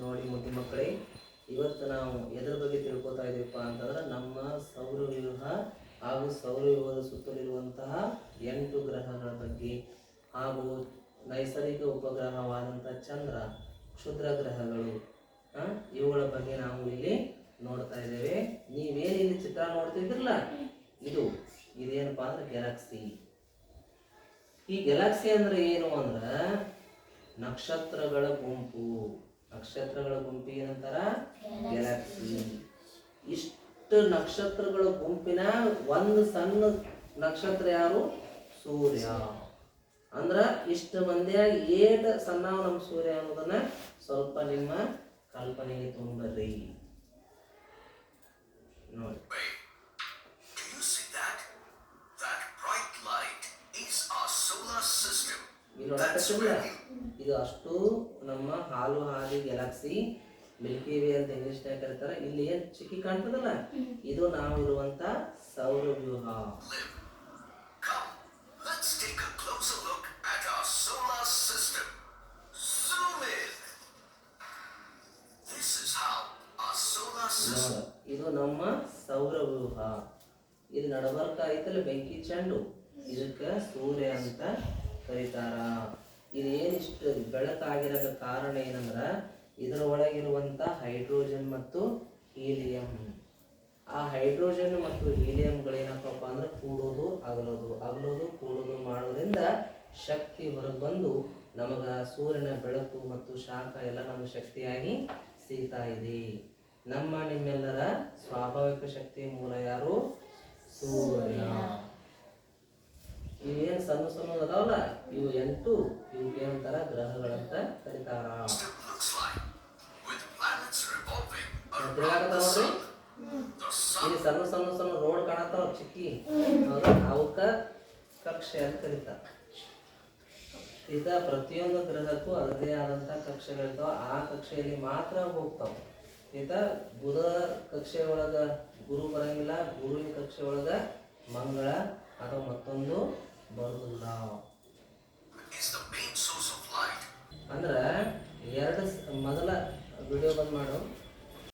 ನೋಡಿ ಮುದ್ದಿ ಮಕ್ಕಳೇ, ಇವತ್ತು ನಾವು ಎದ್ರ ಬಗ್ಗೆ ತಿಳ್ಕೊತಾ ಇದೀವಪ್ಪ ಅಂತಂದ್ರೆ ನಮ್ಮ ಸೌರವ್ಯೂಹ ಹಾಗೂ ಸೌರವ್ಯೂಹದ ಸುತ್ತಲಿರುವಂತಹ ಎಂಟು ಗ್ರಹಗಳ ಬಗ್ಗೆ ಹಾಗೂ ನೈಸರ್ಗಿಕ ಉಪಗ್ರಹವಾದಂಥ ಚಂದ್ರ, ಕ್ಷುದ್ರ ಗ್ರಹಗಳು ಇವುಗಳ ಬಗ್ಗೆ ನಾವು ಇಲ್ಲಿ ನೋಡ್ತಾ ಇದ್ದೇವೆ. ನೀವೇನು ಇಲ್ಲಿ ಚಿತ್ರ ನೋಡ್ತಿದ್ರಲ್ಲ ಇದು ಇದೇನಪ್ಪ ಅಂದ್ರೆ ಗ್ಯಾಲಕ್ಸಿ ಈ ಗ್ಯಾಲಕ್ಸಿ ಅಂದ್ರೆ ಏನು ಅಂದ್ರೆ ನಕ್ಷತ್ರಗಳ ಗುಂಪು. ನಕ್ಷತ್ರಗಳ ಗುಂಪಿಗೆ ಏನಂತಾರ? ಗ್ಯಾಲಕ್ಸಿ ಇಷ್ಟು ನಕ್ಷತ್ರಗಳ ಗುಂಪಿನ ಒಂದು ಸಣ್ಣ ನಕ್ಷತ್ರ ಯಾರು? ಸೂರ್ಯ. ಅಂದ್ರ ಇಷ್ಟು ಮಂದಿಯಾಗಿ ಏಟ್ ಸಣ್ಣ ನಮ್ಮ ಸೂರ್ಯ ಅನ್ನೋದನ್ನ ಸ್ವಲ್ಪ ನಿಮ್ಮ ಕಲ್ಪನೆಗೆ ತುಂಬರಿ ನೋಡಿ. Do you see that? That bright light is our solar system. ಇಲ್ಲಿ ಇದು ಅಷ್ಟು ನಮ್ಮ ಹಾಲು ಹಾಲಿ ಗ್ಯಾಲಕ್ಸಿ ಮಿಲ್ಕಿ ವೇ ಅಂತ ಇಂಗ್ಲಿಷ್ನಾಗ ಕರೀತಾರೆ. ಇಲ್ಲಿ ಏನ್ ಚಿಕ್ಕಿ ಕಾಣ್ತದಲ್ಲ? ಇದು ನಾವು ಇರುವಂತ ಸೌರ ವ್ಯೂಹ. ಇದು ನಮ್ಮ ಸೌರವ್ಯೂಹ. ಇದು ನಡಬರ್ಕ ಐತಲ್ಲ ಬೆಂಕಿ ಚೆಂಡು. ಇದಕ್ಕ ಸೂರ್ಯ ಅಂತ ಕರೀತಾರ. ಇದೇನಿಷ್ಟು ಬೆಳಕಾಗಿರಕ್ಕೆ ಕಾರಣ ಏನಂದ್ರೆ ಇದರ ಒಳಗಿರುವಂತ ಹೈಡ್ರೋಜನ್ ಮತ್ತು ಹೀಲಿಯಂ. ಆ ಹೈಡ್ರೋಜನ್ ಮತ್ತು ಹೀಲಿಯಂಗಳೇನಪ್ಪಾ ಅಂದ್ರೆ ಕೂಡೋದು, ಅಗಲೋದು. ಅಗಲೋದು, ಕೂಡೋದು ಮಾಡೋದ್ರಿಂದ ಶಕ್ತಿ ಹೊರಗೆ ಬಂದು ನಮಗ ಸೂರ್ಯನ ಬೆಳಕು ಮತ್ತು ಶಾಖ ಎಲ್ಲ ನಮಗೆ ಶಕ್ತಿಯಾಗಿ ಸಿಗ್ತಾ ಇದೆ. ನಮ್ಮ ನಿಮ್ಮೆಲ್ಲರ ಸ್ವಾಭಾವಿಕ ಶಕ್ತಿಯ ಮೂಲ ಯಾರು? ಸೂರ್ಯ. ಇವೇನು ಸಣ್ಣ ಸಣ್ಣ ಅದಾವಲ್ಲ, ಇವು ಎಂಟು ಇವಕ್ಕೆ ಏನಂತಾರ, ಗ್ರಹಗಳಂತ ಕರೀತಾರ. ಇಲ್ಲಿ ಸಣ್ಣ ಸಣ್ಣ ಸಣ್ಣ ರೋಡ್ ಕಾಣತ್ತಾವ ಚಿಕ್ಕಿ. ಅವಕ್ಕ ಕಕ್ಷೆ ಅಂತ ಕರೀತಾರ. ಇದ ಪ್ರತಿಯೊಂದು ಗ್ರಹಕ್ಕೂ ಅದರದೇ ಆದಂತ ಕಕ್ಷೆಗಳಿರ್ತಾವ. ಆ ಕಕ್ಷೆಯಲ್ಲಿ ಮಾತ್ರ ಹೋಗ್ತಾವ. ಈತ ಬುಧ ಕಕ್ಷೆ ಒಳಗ ಗುರು ಬರಂಗಿಲ್ಲ, ಗುರುವಿನ ಕಕ್ಷೆ ಒಳಗ ಮಂಗಳ ಅಥವಾ ಮತ್ತೊಂದು 我都不知道